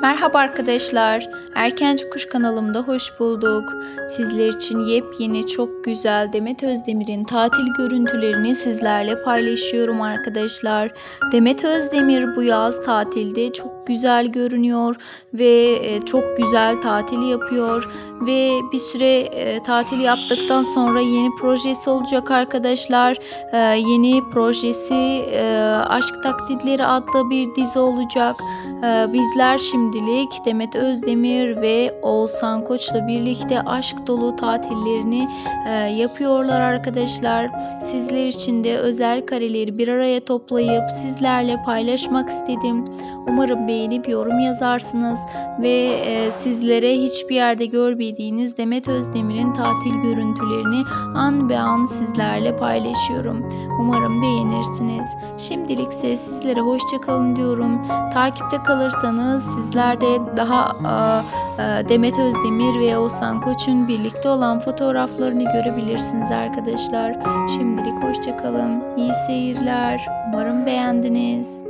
Merhaba arkadaşlar. Erkenci Kuş kanalımda hoş bulduk. Sizler için yepyeni çok güzel Demet Özdemir'in tatil görüntülerini sizlerle paylaşıyorum arkadaşlar. Demet Özdemir bu yaz tatilde çok güzel görünüyor ve e, çok güzel tatil yapıyor ve bir süre e, tatil yaptıktan sonra yeni projesi olacak arkadaşlar. E, yeni projesi Aşk Taklitleri adlı bir dizi olacak. Bizler şimdilik Demet Özdemir ve Oğuzhan Koç'la birlikte aşk dolu tatillerini yapıyorlar arkadaşlar. Sizler için de özel kareleri bir araya toplayıp sizlerle paylaşmak istedim. Umarım beğenip yorum yazarsınız ve e, sizlere hiçbir yerde görmediğiniz Demet Özdemir'in tatil görüntülerini an be an sizlerle paylaşıyorum. Umarım beğenirsiniz. Şimdilikse sizlere hoşça kalın diyorum. Takipte kalırsanız sizler de daha a, a, Demet Özdemir ve Oğuzhan Koç'un birlikte olan fotoğraflarını görebilirsiniz arkadaşlar. Şimdilik hoşça kalın. İyi seyirler. Umarım beğendiniz.